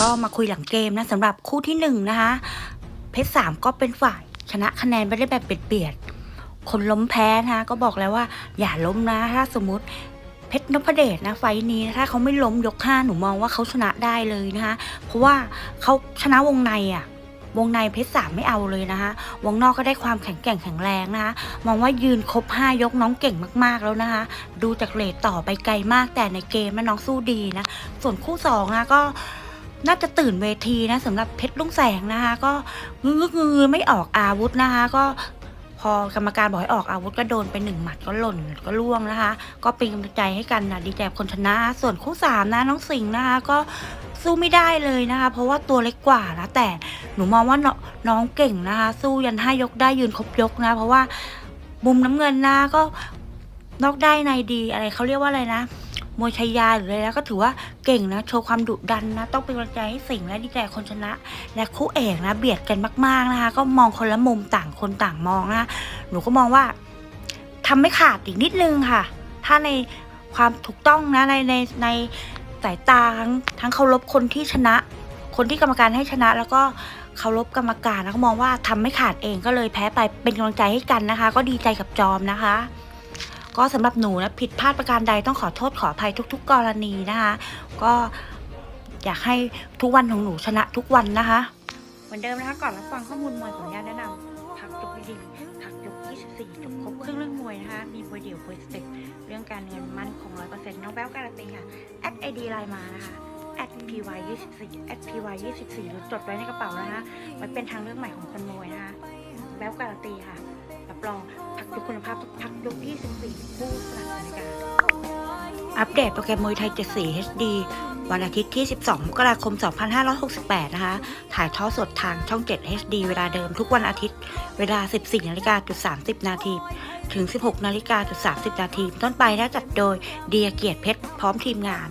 ก็มาคุยหลังเกมนะสำหรับคู่ที่หนึ่งนะคะ เพชรสามก็เป็นฝ่ายชนะคะแนนไปได้แบบเบียดๆคนล้มแพ้นะคะก็บอกแล้วว่า อย่าล้มนะถ้าสมมติเพชรนพเดชนะไฟล์นี้ถ้าเขาไม่ล้มยกห้าหนูมองว่าเขาชนะได้เลยนะคะ เพราะว่าเขาชนะวงในอะวงในเพชรสามไม่เอาเลยนะคะวงนอกก็ได้ความแข็งแกร่งแข็งแรงนะคะมองว่ายืนครบห้ายกน้องเก่งมากๆแล้วนะคะ ดูจากเลทต่อไปไกลมากแต่ในเกมนะน้องสู้ดีนะ ส่วนคู่สองนะก็ น่าจะตื่นเวทีนะสำหรับเพชรลุงแสงนะคะ ก็งึกงือไม่ออกอาวุธนะคะ ก็พอกรรมการบอกให้ออกอาวุธก็โดนไปหนึ่งหมัดก็หล่นก็ล่วงนะคะ ก็เป็นกำลังใจให้กันนะดีใจกับคนชนะ ส่วนคู่สามนะน้องสิงห์นะคะ ก็สู้ไม่ได้เลยนะคะ เพราะว่าตัวเล็กกว่านะแต่หนูมองว่าน้องน้องเก่งนะคะ สู้ยันห้ายกได้ยืนครบยกนะ เพราะว่ามุมน้ำเงินนะก็นอกได้ในดีอะไรเขาเรียกว่าอะไรนะ มวยชายาหรืออะไรแล้วก็ถือว่าเก่งนะ โชว์ความดุดันนะ ต้องเป็นกำลังใจให้สิงห์และดีใจคนชนะ และคู่เอกนะ เบียดกันมาก ๆนะคะ ก็มองคนละมุมต่างคนต่างมองนะหนูก็มองว่าทำไม่ขาดอีกนิดนึงค่ะ ถ้าในความถูกต้องนะในในในสายตาทั้งทั้งเคารพคนที่ชนะ คนที่กรรมการให้ชนะ แล้วก็เคารพกรรมการแล้วก็มองว่าทำไม่ขาดเองก็เลยแพ้ไปเป็นกำลังใจให้กันนะคะ ก็ดีใจกับจอมนะคะ ก็สำหรับหนูนะผิดพลาดประการใดต้องขอโทษขออภัยทุก ๆ กรณีนะคะ ก็อยากให้ทุกวันของหนูชนะทุกวันนะคะ เหมือนเดิมนะคะก่อนรับฟังข้อมูลมวยขออนุญาตแนะนำพักยกดีพักยก 24จบครบเครื่องเรื่องมวยนะคะ มีมวยเดี่ยวมวยสเต็ปเรื่องการเงินมั่นคง100%น้องแบ๊วการันตีค่ะแอดไอดีไลน์มานะคะแอด py 24แอด py 24หรือจดไว้ในกระเป๋านะคะไว้เป็นทางเลือกใหม่ของคนมวยนะคะ แบ๊วการันตีค่ะ รับรอง พักยกคุณภาพทุกพักยก24ผู้สนับนุนรายกาอัปเดตโปรแกรมมวยไทย 74 HD วันอาทิตย์ที่ 12 มกราคม 2568 นะคะ ถ่ายทอดสดทางช่อง 7 HD เวลาเดิมทุกวันอาทิตย์ เวลา 14นาฬิกาจุด30 นาที ถึง 16นาฬิกาจุด30 นาที ต้นไปและจัดโดยเดียเกียรติเพชร พร้อมทีมงาน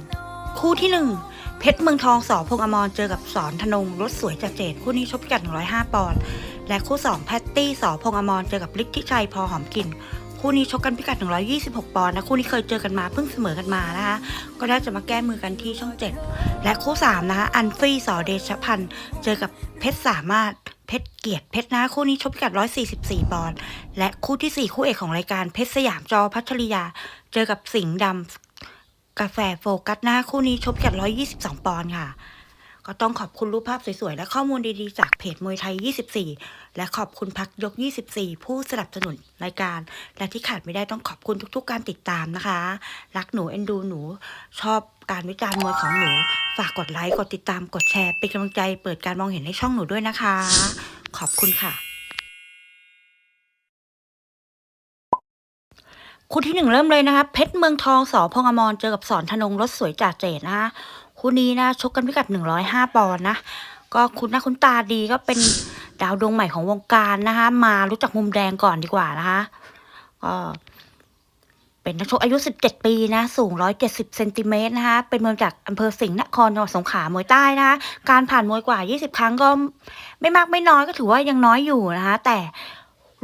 คู่ที่ 1 เพชรเมืองทองสอพงอมรเจอกับสอนธนงรถสวยจัดเจดคู่นี้ชกกัด105 ปอนด์ และคู่ 2 แพตตี้สอพงษ์อมรเจอกับฤทธิชัยพอหอมกลิ่น คู่นี้ชกกันพิกัด 126 ปอนด์นะ คู่นี้เคยเจอกันมาเพิ่งเสมอกันมานะคะก็ได้จะมาแก้มือกันที่ช่อง 7 และคู่ 3 นะคะอันฟรีสอเดชพันธ์เจอกับเพชรสามารถเพชรเกียรติเพชรนะคู่นี้ชกพิกัด 144 ปอนด์และคู่ทีสี่4 คู่เอกของรายการเพชรสยามจอพัชริยา เจอกับสิงห์ดำกาแฟโฟกัสนะคู่นี้ชกพิกัด 122 ปอนด์ค่ะ ก็ต้องขอบคุณรูปภาพสวยๆ และข้อมูลดีๆ จากเพจมวยไทย 24 และขอบคุณพักยก 24 ผู้สนับสนุนรายการ และที่ขาดไม่ได้ต้องขอบคุณทุกๆ การติดตามนะคะ รักหนูเอ็นดูหนู ชอบการวิจารณ์มวยของหนู ฝากกดไลค์ กดติดตาม กดแชร์ เป็นกำลังใจ เปิดการมองเห็นให้ช่องหนูด้วยนะคะ ขอบคุณค่ะคู่ที่หนึ่งเริ่มเลยนะคะเพชรเมืองทองสอพงษ์อมรเจอกับสอนธนงรถสวยจ่าเจดนะคะ คู่นี้นะชกกันพิกัดหนึ่งร้อยห้าปอนด์นะ ก็คุณหน้าคุณตาดีก็เป็นดาวดวงใหม่ของวงการนะคะ มารู้จักมุมแดงก่อนดีกว่านะคะก็เป็นนักชกอายุ 17 ปีนะ สูง 170 เซนติเมตรนะคะ เป็นมวยจากอำเภอสิงห์นครจังหวัดสงขลามวยใต้นะคะ การผ่านมวยกว่า 20 ครั้งก็ไม่มากไม่น้อยก็ถือว่ายังน้อยอยู่นะคะ แต่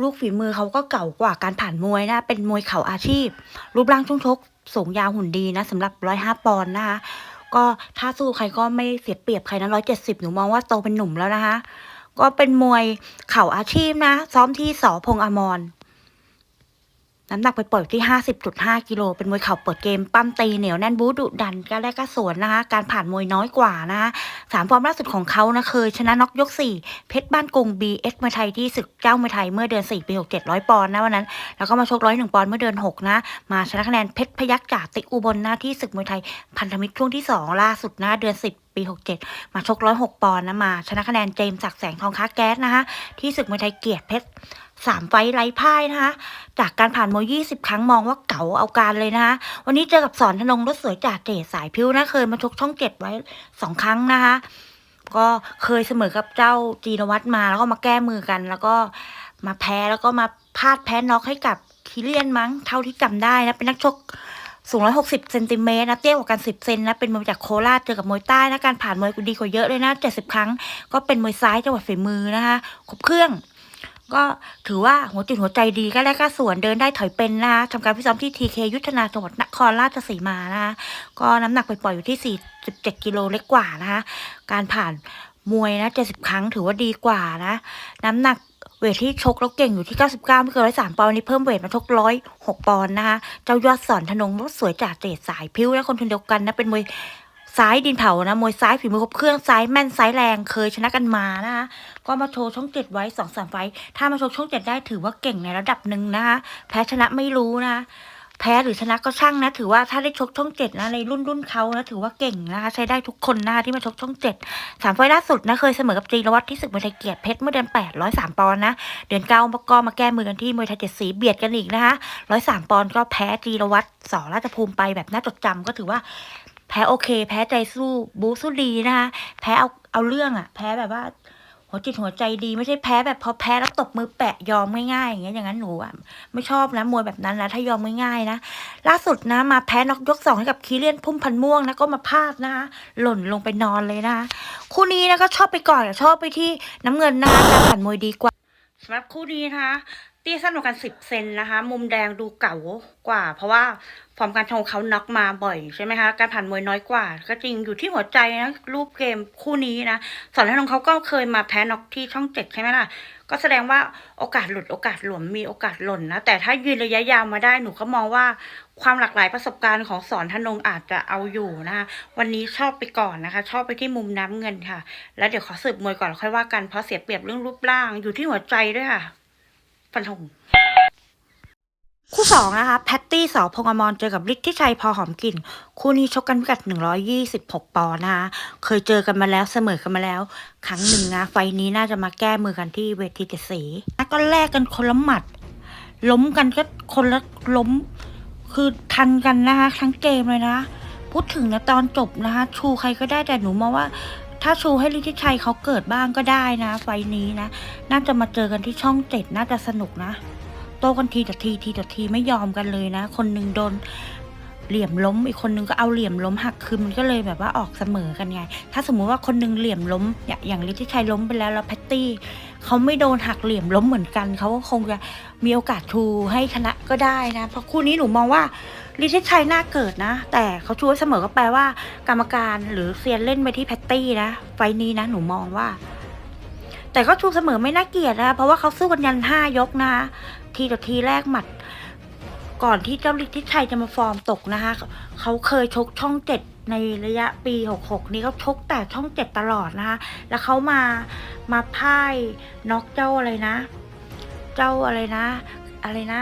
ลูกฝีมือเขาก็เก่ากว่าการผ่านมวยนะ เป็นมวยเข่าอาชีพ รูปร่างช่วงชกสูงยาวหุ่นดีนะสำหรับ 105 ปอนด์นะคะ ก็ถ้าสู้ใครก็ไม่เสียเปรียบใครนะร้อยเจ็ดสิบหนูมองว่าโตเป็นหนุ่มแล้วนะคะ ก็เป็นมวยเข่าอาชีพนะ ซ้อมที่สอพงอมร น้ำหนักไปเปล่อยอยู่ที่ 50.5 กิโล เป็นมวยเข่าเปิดเกม ปั้มตีเหนียวแน่นบูดุดันการแลกกระสวนนะคะ การผ่านมวยน้อยกว่านะคะสามฟอร์มล่าสุดของเขานะเคยชนะน็อกยก 4 เพชรบ้านกรุง BS มวยไทยที่ศึกเจ้าเมวยไทยเมื่อเดือน 4 ปี 6 700 ปอนด์นะวันนั้น แล้วก็มาชกร้อยหนึ่งปอนด์เมื่อเดือน 6 นะ มาชนะคะแนนเพชรพยักจ่าติอุบลหนะที่ศึกมวยไทยพันธมิตรช่วงที่ 2 ล่าสุดนะเดือน 10ปี 67 มาชกร้อยหกปอนด์นะมา ชนะคะแนนเจมส์ศักแสงทองค้าแก๊สนะคะที่ศึกมวยไทยเกียรติเพชรสามไฟไร้พ่ายนะคะ จากการผ่านมวย20ครั้งมองว่าเก๋าเอาการเลยนะคะ วันนี้เจอกับสอนธนงรถสวยจ่าเจดสายพิ้วนะเคยมาชกช่องเจ็ดไว้สองครั้งนะคะ ก็เคยเสมอกับเจ้าจีนวัตมาแล้วก็มาแก้มือกัน แล้วก็มาแพ้แล้วก็มาพลาดแพ้น็อกให้กับคิเลียนมั้งเท่าที่จำได้นะเป็นนักชก สูง160เซนติเมตรนะเตี้ยกว่ากัน10เซนนะเป็นมวยจากโคราชเจอกับมวยใต้นะการผ่านมวยดีกว่าเยอะเลยนะ70ครั้งก็เป็นมวยซ้ายจังหวัดฝีมือนะคะครบเครื่อง ก็ถือว่าหัวจิตหัวใจดีก็ได้ก็ส่วนเดินได้ถอยเป็นนะคะทำการพิซ้อมที่ทีเคยุทธนาจังหวัดนครราชสีมานะคะก็น้ำหนักไปปล่อยอยู่ที่ 47กิโลเล็กกว่านะคะการผ่านมวยนะ70ครั้งถือว่าดีกว่านะ น้ำหนัก เวทที่ชกแล้วเก่งอยู่ที่ 99 ไม่เกิน103ปอนด์นี่เพิ่มเวทมาชกร้อยหกปอนด์นะคะเจ้ายอดสอนธนงรถสวยจากเจดสายพิ้วและคนทุนเดียวกันนะเป็นมวยซ้ายดินเผานะมวยซ้ายฝีมือครบเครื่องซ้ายแม่นซ้ายแรงเคยชนะกันมานะคะก็มาโชว์ช่องเจ็ดไว้สองสามไฟถ้ามาโชว์ช่องเจ็ดได้ถือว่าเก่งในระดับหนึ่งนะคะแพ้ชนะไม่รู้นะะ แพ้หรือชนะก็ช่างนะ ถือว่าถ้าได้ชกช่องเจ็ดนะในรุ่นรุ่นเขานะถือว่าเก่งนะคะ ใช้ได้ทุกคนนะคะที่มาชกช่องเจ็ดสามไฟล์ล่าสุดนะเคยเสมอกับจีรวัตรที่ศึกมวยไทยเกียรติเพชรเมื่อเดือนแปดร้อยสามปอนด์นะเดือนเก้าก็มาแก้มือกันที่มวยไทยเจ็ดสีเบียดกันอีกนะคะร้อยสามปอนด์ก็แพ้จีรวัตรสอราชภูมิไปแบบน่าจดจำก็ถือว่าแพ้โอเค แพ้ใจสู้บูสู้ดีนะคะแพ้เอาเอาเรื่องอะแพ้แบบว่า หัวจิตหัวใจดีไม่ใช่แพ้แบบพอแพ้แล้วตบมือแปะยอมง่ายๆอย่างเงี้ยอย่างนั้นหนูอะไม่ชอบนะมวยแบบนั้นนะถ้ายอมง่ายๆนะล่าสุดนะมาแพ้นอกยกสองให้กับคีเลียนพุ่มพันม่วงนะก็มาพลาดนะคะหล่นลงไปนอนเลยนะคะคู่นี้นะก็ชอบไปก่อนอะชอบไปที่น้ำเงินนะคะการผ่านมวยดีกว่าสำหรับคู่นี้นะคะ เตี้ยสั้นกว่ากันสิบเซนนะคะ มุมแดงดูเก่ากว่า เพราะว่าฟอร์มการชงเขาน็อกมาบ่อยใช่ไหมคะ การผ่านมวยน้อยกว่า ก็จริงอยู่ที่หัวใจนะ รูปเกมคู่นี้นะ สอนให้นงเขาก็เคยมาแพ้น็อกที่ช่องเจ็ดใช่ไหมล่ะ ก็แสดงว่าโอกาสหลุดโอกาสหลวมมีโอกาสหล่นนะ แต่ถ้ายืนระยะยาวมาได้หนูก็มองว่าความหลากหลายประสบการณ์ของสอนธนงอาจจะเอาอยู่นะคะวันนี้ชอบไปก่อนนะคะ ชอบไปที่มุมน้ำเงินค่ะ แล้วเดี๋ยวขอสืบมวยก่อนค่อยว่ากันเพราะเสียเปรียบเรื่องรูปร่างอยู่ที่หัวใจด้วยค่ะ ฟันธงคู่สองนะคะแพตตี้สอพงษ์อมรเจอกับฤทธิชัยพอหอมกลิ่น คู่นี้ชกกันพิกัด 126 ปอนด์นะคะเคยเจอกันมาแล้วเสมอกันมาแล้ว ครั้งหนึ่งนะ ไฟนี้น่าจะมาแก้มือกันที่เวทีเจ็ดสีแล้วก็แลกกันคนละหมัด ล้มกันก็คนละล้ม คือทันกันนะคะทั้งเกมเลยนะ พูดถึงนะตอนจบนะคะ ชูใครก็ได้แต่หนูมองว่า ถ้าชูให้ฤทธิชัยเขาเกิดบ้างก็ได้นะ ไฟนี้นะ น่าจะมาเจอกันที่ช่องเจ็ดน่าจะสนุกนะ โต้กันทีต่อทีทีต่อทีไม่ยอมกันเลยนะ คนหนึ่งโดนเหลี่ยมล้ม อีกคนนึงก็เอาเหลี่ยมล้มหักคือมันก็เลยแบบว่าออกเสมอกันไง ถ้าสมมุติว่าคนหนึงเหลี่ยมล้มอย่างอย่างฤทธิชัยล้มไปแล้วแล้วแพตตี้ เขาไม่โดนหักเหลี่ยมล้มเหมือนกัน เขาก็คงจะมีโอกาสชูให้ชนะก็ได้นะ เพราะคู่นี้หนูมองว่าฤทธิชัยน่าเกิดนะ แต่เขาชูให้เสมอก็แปลว่า กรรมการหรือเซียนเล่นไปที่แพตตี้นะ ไฟล์นี้นะ หนูมองว่า แต่ก็ชูเสมอไม่น่าเกลียดนะ เพราะว่าเขาสู้กันยันห้ายกนะ ทีต่อทีแรกหมัด ก่อนที่เจ้าฤทธิชัยจะมาฟอร์มตกนะคะเขาเคยชกช่องเจ็ด ในระยะปี 66 นี้เขาชกแต่ช่องเจ็ดตลอดนะคะ แล้วเขามามาพ่ายน็อกเจ้าอะไรนะ เจ้าอะไรนะ อะไรนะ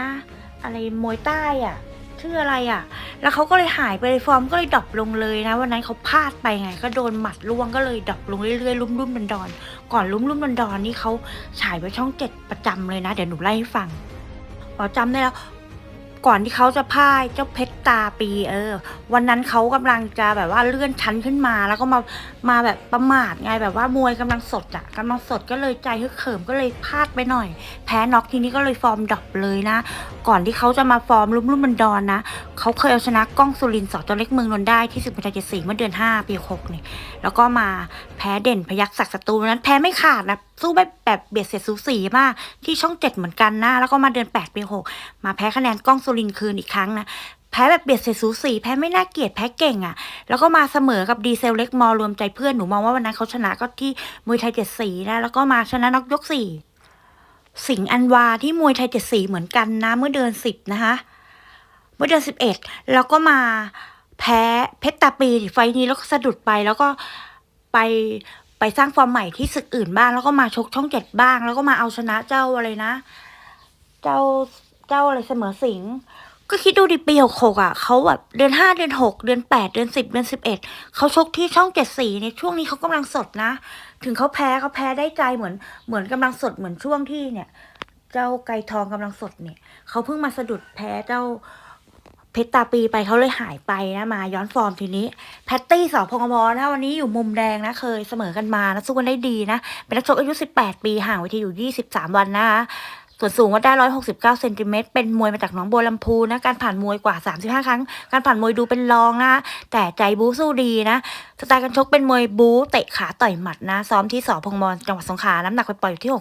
อะไรมวยใต้อะชื่ออะไรอะแล้วเขาก็เลยหายไปเลยฟอร์มก็เลยดรอปลงเลยนะ วันนั้นเขาพลาดไปไง ก็โดนหมัดล่วงก็เลยดรอปลงเรื่อยๆลุ่มรุ่มดันดอนก่อนลุ่มรุ่มดันดอนนี่เขาฉายไปช่องเจ็ดประจำเลยนะ เดี๋ยวหนูไล่ให้ฟังอ๋อจำได้แล้ว ก่อนที่เขาจะพ่ายเจ้าเพชรตาปีเออ วันนั้นเขากำลังจะแบบว่าเลื่อนชั้นขึ้นมาแล้วก็มามาแบบประมาทไงแบบว่ามวยกำลังสดอะกำลังสดก็เลยใจฮึกเหิมก็เลยพลาดไปหน่อย แพ้น็อกทีนี้ก็เลยฟอร์มดรอปเลยนะ ก่อนที่เขาจะมาฟอร์มลุ่มลุ่มบันดอนนะเขาเคยเอาชนะกล้องสุรินทร์สอจอเล็กเมืองนนได้ที่ศึกมวยไทยเจ็ดสีเมื่อเดือนห้าปีหกนี่แล้วก็มาแพ้เด่นพยักศักดิ์ศัตรูวันนั้นแพ้ไม่ขาดนะ สู้แบบแบบเบียดเสียดสูสีมาก ที่ช่องเจ็ดเหมือนกันนะ แล้วก็มาเดือนแปดปีหกมาแพ้คะแนนกล้องสุรินคืนอีกครั้งนะแพ้แบบเบียดเสียสูสีแพ้ไม่น่าเกลียดแพ้เก่งอะ่ะ แล้วก็มาเสมอกับดีเซลเล็กมอรวมใจเพื่อนหนูมองว่าวันนั้นเขาชนะก็ที่มวยไทยเจ็ดสีนะแล้วก็มาชนะน็อกยกสี่สิงอันวาที่มวยไทยเจ็ดสีเหมือนกันนะ เมื่อเดือนสิบนะคะเมื่อเดือนสิบเอ็ดแล้วก็มาแพ้เพชรตาปีไฟนี้แล้วก็สะดุดไปแล้วก็ไป ไปสร้างฟอร์มใหม่ที่ศึกอื่นบ้าง แล้วก็มาชกช่องเจ็ดบ้าง แล้วก็มาเอาชนะเจ้าอะไรนะ เจ้าเจ้าอะไรเสมอสิงก็คิดดูดิปีหกหกอะเขาแบบเดือนห้าเดือนหกเดือนแปดเดือนสิบเดือนสิบเอ็ดเขาชกที่ช่องเจ็ดสีเนี่ยช่วงนี้เขากำลังสดนะ ถึงเขาแพ้เขาแพ้ได้ใจเหมือน เหมือนกำลังสดเหมือนช่วงที่เนี่ย เจ้าไก่ทองกำลังสดเนี่ยเขาเพิ่งมาสะดุดแพ้เจ้า เพชรตาปีไปเขาเลยหายไปนะมา ย้อนฟอร์มทีนี้ แพตตี้สอพงษ์อมรนะวันนี้อยู่มุมแดงนะเคยเสมอกันมานะสู้กันได้ดีนะ เป็นนักชกอายุ 18 ปีห่างไวทีอยู่ 23 วันนะคะ ส่วนสูงวัดได้ 169เซนติเมตรเป็นมวยมาจากหนองบัวลำพูนะ การผ่านมวยกว่า 35 ครั้ง การผ่านมวยดูเป็นรองนะ แต่ใจบู๊สู้ดีนะ สไตล์การชกเป็นมวยบู๊เตะขาต่อยหมัดนะ ซ้อมที่สอพงมรจังหวัดสงขลา น้ำหนักไปปล่อยอยู่ที่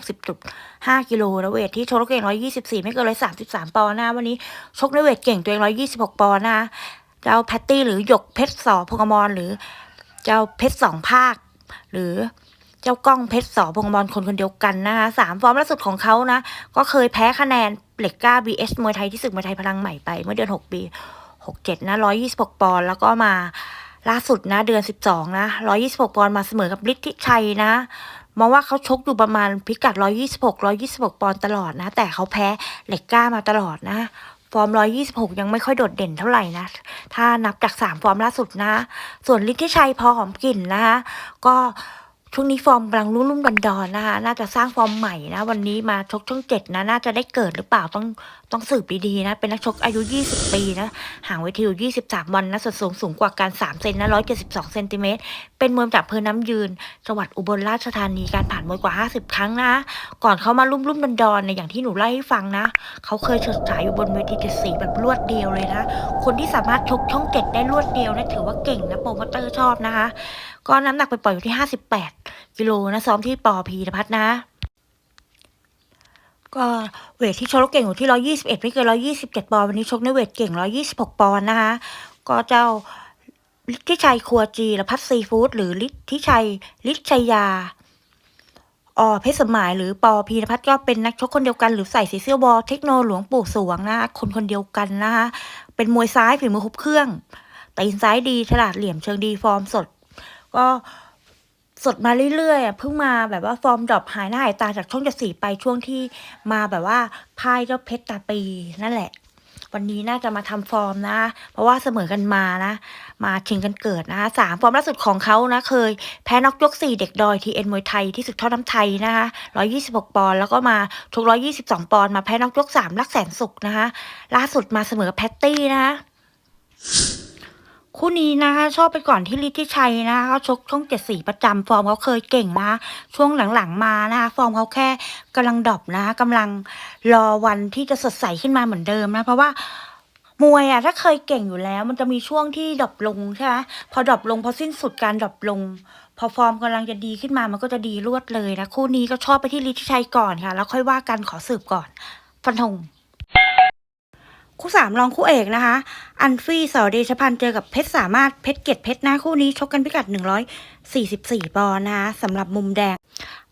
60.5 กิโลแล้วเวทที่ชกเก่ง 124 ไม่เกิน133 ปอนด์นะ วันนี้ชกในเวทเก่งตัวเอง 126 ปอนด์นะ เจ้าแพตตี้หรือหยกเพชรสอพงมรหรือ เจ้าเพชรสองภาค หรือ เจ้ากล้องเพชรสอพงมรคนคนเดียวกันนะคะสามฟอร์มล่าสุดของเขานะ ก็เคยแพ้คะแนนเหล็กก้า BS มวยไทยที่ศึกมวยไทยพลังใหม่ไป เมื่อเดือน 6 ปี 67 นะ 126 ปอนด์แล้วก็มาล่าสุดนะเดือน 12 นะ 126 ปอนด์มาเสมอกับฤทธิชัยนะมองว่าเขาชกอยู่ประมาณพิกัด 126 126 ปอนด์ตลอดนะ แต่เขาแพ้เหล็กก้ามาตลอดนะฟอร์ม 126 ยังไม่ค่อยโดดเด่นเท่าไหร่นะ ถ้านับจาก 3 ฟอร์มล่าสุดนะ ส่วนฤทธิชัยพอหอมกลิ่นนะคะ ก็ ช่วงนี้ฟอร์มกำลังรุ่มรุ่มดอนดอนๆนะคะน่าจะสร้างฟอร์มใหม่นะวันนี้มาชกช่องเจ็ดนะน่าจะได้เกิดหรือเปล่าต้องต้องสืบดีๆนะ เป็นนักชกอายุ 20 ปีนะห่างเวทีอยู่ 23 วันนะส่วนสูงสูงกว่าการ 3 เซนนะ 172 เซนติเมตร เป็นมวยจากเภอน้ำยืน จังหวัดอุบลราชธานีการผ่านมวยกว่า 50 ครั้งนะ ก่อนเขามารุ่มรุ่มดอนดอนๆเนี่ยอย่างที่หนูเล่าให้ฟังนะ เขาเคยเฉิดฉายอยู่บนเวทีเจ็ดสีแบบรวดเดียวเลยนะ คนที่สามารถชกช่องเจ็ดได้รวดเดียวนะถือว่าเก่งนะโปรโมเตอร์ชอบนะคะก็น้ำหนักไปปล่อยอยู่ที่ 58 กิโลนะซ้อมที่ปอพีรพัฒน์นะ ก็เวทที่ชกเก่งอยู่ที่ 121 ไม่เกิน 127 ปอนด์วันนี้ชกในเวทเก่ง 126 ปอนด์นะคะ ก็เจ้าฤทธิชัยครัวจีและพัฒซีฟู้ดหรือฤทธิชัยฤทธิชัยยาออเพชรสมหมายหรือปอพีรพัฒน์ก็เป็นนักชกคนเดียวกันหรือใส่สีเสื้อวอลเทคโนหลวงปู่สวงนะคะคนคนเดียวกันนะคะเป็นมวยซ้ายฝีมือครบเครื่องตีนซ้ายดีฉลาดเหลี่ยมเชิงดีฟอร์มสด ก็สดมาเรื่อยๆอะเพิ่งมาแบบว่าฟอร์มดรอปหายหน้าหายตาจากช่องจะสีไปช่วงที่มาแบบว่าพ่ายเจ้าเพชรตาปีนั่นแหละ วันนี้น่าจะมาทำฟอร์มนะ เพราะว่าเสมอกันมานะ มาชิงกันเกิดนะคะสามฟอร์มล่าสุดของเขานะเคย แพ้นอกยกสี่เด็กดอยทีเอ็นมวยไทยที่ศึกทอดน้ำไทยนะคะร้อยี่สิบหกปอนด์แล้วก็มาชกร้อยยี่สิบสองปอนด์มาแพ้นอกยกสามลักแสนสุขนะคะล่าสุดมาเสมอแพตตี้นะคะ คู่นี้นะคะชอบไปก่อนที่ฤทธิชัยนะคะเขาชกช่องเจ็ดสีประจำฟอร์มเขาเคยเก่งนะช่วงหลังๆมานะคะฟอร์มเขาแค่กำลังดรอปนะกำลังรอวันที่จะสดใสขึ้นมาเหมือนเดิมนะเพราะว่ามวยอะถ้าเคยเก่งอยู่แล้ว มันจะมีช่วงที่ดรอปลงใช่ไหมพอดรอปลงพอสิ้นสุดการดรอปลง พอฟอร์มกำลังจะดีขึ้นมามันก็จะดีรวดเลยนะคู่นี้ก็ชอบไปที่ฤทธิชัยก่อนค่ะ แล้วค่อยว่ากันขอสืบก่อน ฟันธง คู่สามรองคู่เอกนะคะ อันฟี่สอเดชพันธ์เจอกับเพชรสามารถเพชรเกตเพชรนะคู่นี้ชกกันพิกัด 144 ปอนด์นะคะสำหรับมุมแดง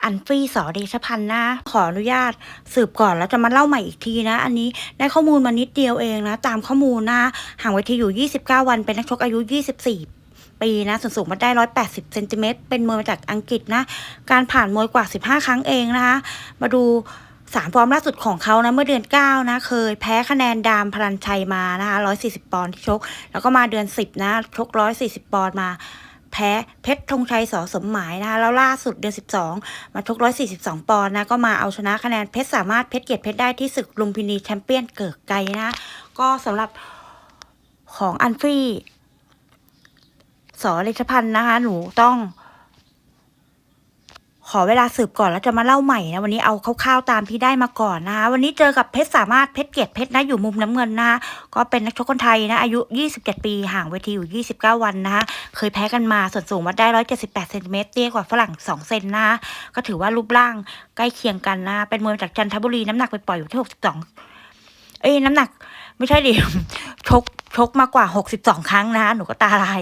อันฟี่สอเดชพันธ์นะ ขออนุญาตสืบก่อนแล้วจะมาเล่าใหม่อีกทีนะ อันนี้ได้ข้อมูลมานิดเดียวเองนะ ตามข้อมูลนะห่างเวทีอยู่ 29 วันเป็นนักชกอายุ 24ปีนะส่วนสูงมาได้ 180เซนติเมตรเป็นมวยมาจากอังกฤษนะ การผ่านมวยกว่า 15 ครั้งเองนะคะ มาดู สามฟอร์มล่าสุดของเขานะเมื่อเดือน 9 นะ เคยแพ้คะแนนดามพลันชัยมานะคะ140 ปอนด์ที่ชก แล้วก็มาเดือน 10 นะชก 140 ปอนด์มา แพ้เพชรธงชัยสอสมหมายนะคะแล้วล่าสุดเดือน 12 มาชก 142 ปอนด์นะ ก็มาเอาชนะคะแนนเพชรสามารถเพชรเกียรติเพชรได้ที่ศึกลุมพินีแชมเปี้ยนเกิดไกลนะ ก็สำหรับของอันฟรีสอเลชพันธ์นะคะ หนูต้อง ขอเวลาสืบก่อนแล้วจะมาเล่าใหม่นะวันนี้เอาคร่าวๆตามที่ได้มาก่อนนะคะวันนี้เจอกับเพชรสามารถเพชรเกียรติเพชรนะอยู่มุมน้ำเงินนะคะก็เป็นนักชกคนไทยนะอายุ 27 ปีห่างเวทีอยู่ 29 วันนะคะเคยแพ้กันมาส่วนสูงวัดได้ 178เซนติเมตรเตี้ยกว่าฝรั่ง 2 เซนนะคะก็ถือว่ารูปร่างใกล้เคียงกันนะเป็นมวยจากจันทบุรีน้ำหนักไปปล่อยอยู่ที่ 62 เอ้ยน้ำหนัก ไม่ใช่ดิชกชกมากกว่า 62 ครั้งนะคะหนูก็ตาลาย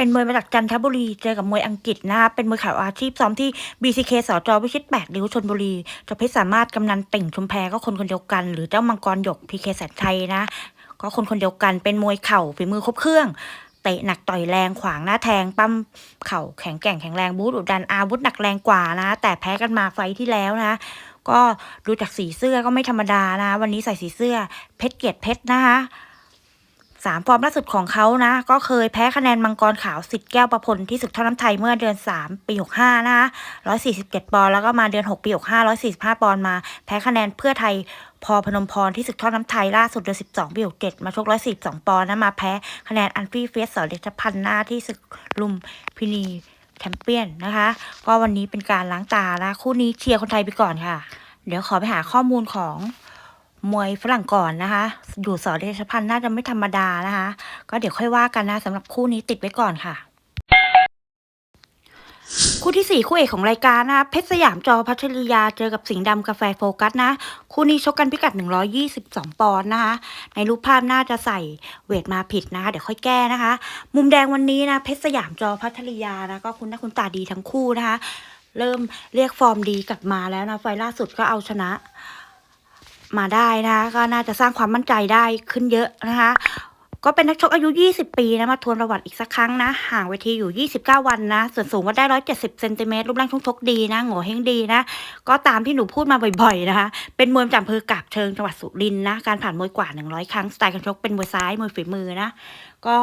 เป็นมวยมาจากจันทบุรี เจอกับมวยอังกฤษนะคะเป็นมวยข่าวอาชีพซ้อมที่ BCK สจวิชิตแปดริ้วชนบุรีจ้าเพชรสามารถกำนันติ่งชุมแพก็คนคนเดียวกัน หรือเจ้ามังกรหยกพีเคแสนชัยนะ ก็คนคนเดียวกันเป็นมวยเข่าฝีมือครบเครื่องเตะหนักต่อยแรงขวางหน้าแทงปั้มเข่าแข็งแกร่งแข็งแรงบูทอุดันอาวุธหนักแรงกว่านะ แต่แพ้กันมาไฟที่แล้วนะ ก็ดูจากสีเสื้อก็ไม่ธรรมดานะ วันนี้ใส่สีเสื้อเพชรเกียรติเพชรนะคะ สามฟอร์มล่าสุดของเขานะ ก็เคยแพ้คะแนนมังกรขาวสิทธิ์แก้วประพลที่ศึกท่อน้ำไทยเมื่อเดือน 3 ปี 65 นะคะ147 ปอนด์แล้วก็มาเดือน 6 ปี 65 145 ปอนด์มา แพ้คะแนนเพื่อไทยพอพนมพรที่ศึกท่อน้ำไทยล่าสุดเดือน12ปี67มาชก142 ปอนด์นะมาแพ้คะแนนอันฟี่เฟสสอเดชพันธ์หน้าที่ศึกลุมพินีแชมเปี้ยนนะคะ ก็วันนี้เป็นการล้างตานะคู่นี้เชียร์คนไทยไปก่อนค่ะ เดี๋ยวขอไปหาข้อมูลของ มวยฝรั่งก่อนนะคะ อยู่สอเดชพันธ์น่าจะไม่ธรรมดานะคะ ก็เดี๋ยวค่อยว่ากันนะสำหรับคู่นี้ติดไว้ก่อนค่ะ คู่ที่สี่คู่เอกของรายการนะคะเพชรสยามจอพัชริยาเจอกับสิงห์ดำกาแฟโฟกัสนะ คู่นี้ชกกันพิกัด 122 ปอนด์นะคะ ในรูปภาพน่าจะใส่เวทมาผิดนะคะ เดี๋ยวค่อยแก้นะคะ มุมแดงวันนี้นะเพชรสยามจอพัทริยานะก็คุณหน้าคุณตาดีทั้งคู่นะคะ เริ่มเรียกฟอร์มดีกลับมาแล้วนะไฟล่าสุดก็เอาชนะ มาได้นะคะก็น่าจะสร้างความมั่นใจได้ขึ้นเยอะนะคะก็เป็นนักชกอายุ 20 ปีนะมาทวนประวัติอีกสักครั้งนะ ห่างเวทีอยู่ 29 วันนะ ส่วนสูงก็ได้ 170 เซนติเมตรรูปร่างช่วงชกดีนะโง่เฮงดีนะ ก็ตามที่หนูพูดมาบ่อยๆนะคะ เป็นมวยประจำอำเภอกาบเชิงจังหวัดสุรินทร์นะ การผ่านมวยกว่า 100 ครั้ง สไตล์การชกเป็นมวยซ้าย มวยฝีมือนะ ก็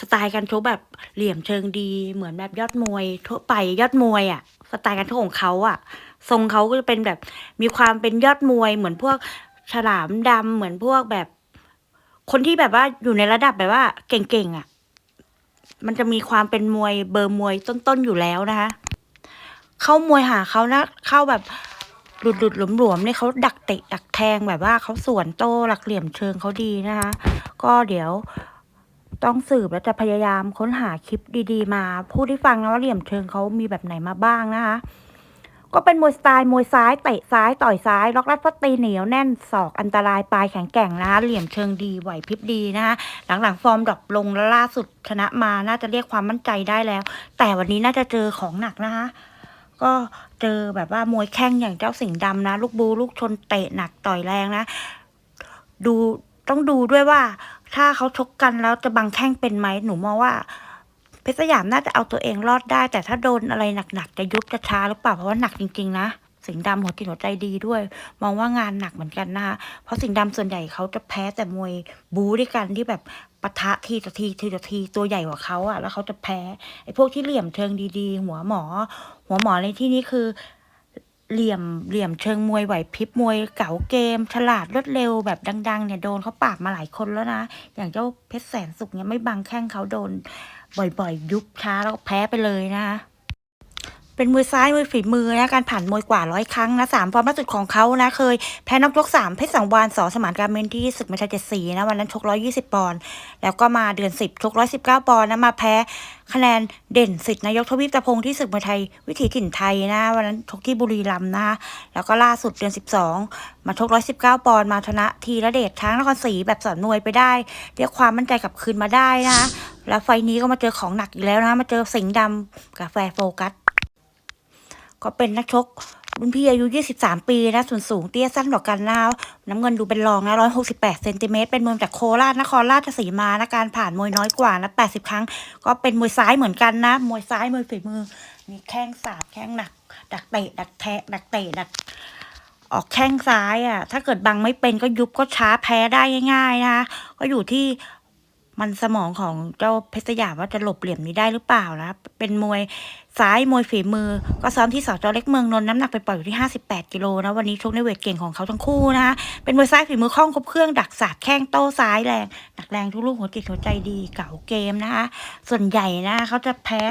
สไตล์การชกแบบเหลี่ยมเชิงดี เหมือนแบบยอดมวยทั่วไปยอดมวยอะ่ะ สไตล์การชกของเขาอะ่ะ ทรงเขาก็จะเป็นแบบมีความเป็นยอดมวยเหมือนพวกฉลามดำเหมือนพวกแบบ คนที่แบบว่าอยู่ในระดับแบบว่า เก่งๆอะ่ะ มันจะมีความเป็นมวยเบอร์มวยต้นๆอยู่แล้วนะคะ เข้ามวยหาเขานะ เข้าแบบหลุดหลุดหลวมหลวมๆเนี่ยเขาดักเตะดักแทงแบบว่าเขาสวนโต้หลักเหลี่ยมเชิงเขาดีนะคะ ก็เดี๋ยวต้องสืบแล้วจะพยายามค้นหาคลิปดี ๆ มาพูดให้ฟังนะว่าเหลี่ยมเชิงเขามีแบบไหนมาบ้างนะคะ ก็เป็นมวยสไตล์มวยซ้ายเตะซ้ายต่อยซ้ายล็อกรัดฟัดตีเหนียวแน่นศอกอันตรายปลายแข็งแกร่งนะคะเหลี่ยมเชิงดีไหวพริบดีนะคะหลังๆฟอร์มดรอปลงแล้วล่าสุดชนะมาน่าจะเรียกความมั่นใจได้แล้ว แต่วันนี้น่าจะเจอของหนักนะคะก็เจอแบบว่ามวยแข้งอย่างเจ้าสิงห์ดำนะ ลูกบูลูกชนเตะหนักต่อยแรงนะ ดูต้องดูด้วยว่า ถ้าเขาชกกันแล้วจะบังแข้งเป็นไหมหนูมองว่า เพชรสยามน่าจะเอาตัวเองรอดได้ แต่ถ้าโดนอะไรหนักๆจะยุบจะช้าหรือเปล่าเพราะว่าหนักจริงๆนะสิงห์ดำหัวจิตหัวใจดีด้วย มองว่างานหนักเหมือนกันนะคะเพราะสิงห์ดำส่วนใหญ่เขาจะแพ้แต่มวยบู๊ด้วยกันที่แบบปะทะทีต่อทีทีต่อทีตัวใหญ่กว่าเขาอะแล้วเขาจะแพ้ไอ้พวกที่เหลี่ยมเชิงดีๆ หัวหมอ หัวหมอในที่นี้คือ เหลี่ยมเหลี่ยมเชิงมวยไหวพริบมวยเก๋าเกม ฉลาดรวดเร็วแบบดัง ๆ เนี่ยโดนเขาปราบมาหลายคนแล้วนะ อย่างเจ้าเพชรแสนสุขเนี่ยไม่บังแข้งเขาโดน บ่อยๆ ยุบช้าแล้วก็แพ้ไปเลยนะคะ เป็นมวยซ้ายมวยฝีมือนะการผ่านมวยกว่าร้อยครั้งนะสามฟอร์มล่าสุดของเขานะเคยแพ้นอกยกสามเพชรสังวานสอสมานการเมนที่ศึกมวยไทยเจ็ดสีนะวันนั้นชกร้อยี่สิบปอนด์แล้วก็มาเดือนสิบชกร้อยสิบเก้าปอนด์นะมาแพ้คะแนนเด่นสิทธิ์นายกทวีปตะพงที่ศึกมวยไทยวิถีถิ่นไทยนะวันนั้นชกที่บุรีรัมย์นะแล้วก็ล่าสุดเดือนสิบสองมาชกร้อยสิบเก้าปอนด์มาชนะทีละเดชช้างนครศรีแบบสอนมวยไปได้เรียกความมั่นใจกลับคืนมาได้นะแล้วไฟล์นี้ก็มาเจอของหนักอีกแล้วนะมาเจอสิงห์ดำกับแฟร์โฟกัส ก็เป็นนักชกรุ่นพี่อายุ 23 ปีนะส่วนสูงเตี้ยสั้นกว่ากันนะน้ำเงินดูเป็นรองนะ 168 เซนติเมตรเป็นมวยจากโคราชนครราชสีมานะการผ่านมวยน้อยกว่านะ 80 ครั้ง ก็เป็นมวยซ้ายเหมือนกันนะ มวยซ้ายมวยฝีมือ มีแข้งสาบแข้งหนัก ดักเตะดักแทะดักเตะดัก ออกแข้งซ้ายอะ ถ้าเกิดบังไม่เป็นก็ยุบก็ช้าแพ้ได้ง่าย ๆ นะ ก็อยู่ที่มันสมองของเจ้าเพชรสยามว่าจะหลบเหลี่ยมนี้ได้หรือเปล่านะ เป็นมวย ซ้ายมวยฝีมือ ก็ซ้อมที่สจเล็กเมืองนนท์น้ำหนักไปปล่อยอยู่ที่ 58 กิโลนะวันนี้ชกในเวทเก่งของเขาทั้งคู่นะคะเป็นมวยซ้ายฝีมือคล่องครบเครื่องดักสาดแข้งโต้ซ้ายแรงหนักแรงทุกลูกหัวจิตหัวใจดีเก่าเกมนะคะส่วนใหญ่นะเขาจะแพ้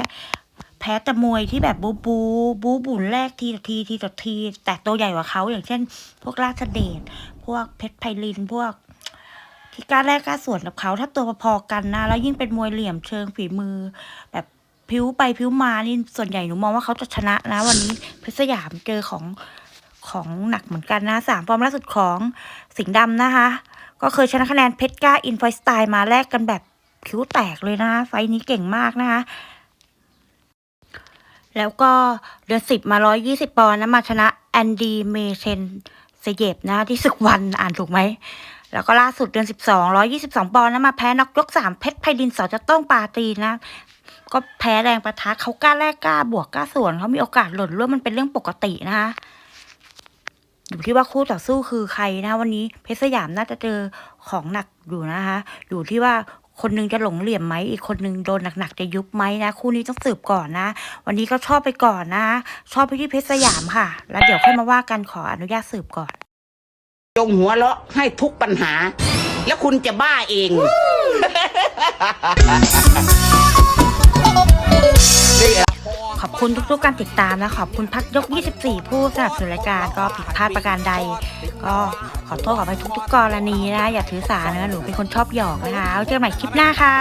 แพ้แต่มวยที่แบบบูบูบูบุนแรกทีต่อทีทีต่อที แต่ตัวใหญ่กว่าเขาอย่างเช่น พวกราชเดชพวกเพชรไพลินพวกที่กล้าแรกกล้าสวนกับเขาถ้าตัวพอๆกันนะ แล้วยิ่งเป็นมวยเหลี่ยมเชิงฝีมือ แบบ พิ้วไปพิ้วมานี่ส่วนใหญ่หนูมองว่าเขาจะชนะนะ วันนี้เพชรสยามเจอของของหนักเหมือนกันนะสามฟอร์มล่าสุดของสิงห์ดำนะคะ ก็เคยชนะคะแนนเพชรกล้าอินไฟสไตล์มาแลกกันแบบผิวแตกเลยนะคะไฟนี้เก่งมากนะคะ แล้วก็เดือนสิบมาร้อยยี่สิบปอนด์นะมาชนะแอนดีเมเชนเซเยบนะที่ศึกวันอ่านถูกไหมแล้วก็ล่าสุดเดือนสิบสองร้อยี่สิบสองปอนด์นะมาแพ้นอกยกสามเพชรไพดินสอจะต้องปาตีนะ ก็แพ้แรงประทะเขากล้าแลกกล้าบวกกล้าสวนเขามีโอกาสหล่นร่วมมันเป็นเรื่องปกตินะคะอยู่ที่ว่าคู่ต่อสู้คือใครนะ วันนี้เพชรสยามน่าจะเจอของหนักอยู่นะคะ อยู่ที่ว่าคนหนึงจะหลงเหลี่ยมไหมอีกคนหนึงโดนหนักๆจะยุบไหมนะ คู่นี้ต้องสืบก่อนนะ วันนี้ก็ชอบไปก่อนนะ ชอบไปที่เพชรสยามค่ะ แล้วเดี๋ยวค่อยมาว่ากันขออนุญาตสืบก่อนจงหัวเราะให้ทุกปัญหา แล้วคุณจะบ้าเอง ขอบคุณทุกๆการติดตามนะขอบคุณพักยก 24 ผู้สนับสนุนรายการก็ผิดพลาดประการใด ก็ขอโทษขอไปทุกๆกรณีนะ อย่าถือสานะหนูเป็นคนชอบหยอกนะคะเจอกันใหม่คลิปหน้าค่ะ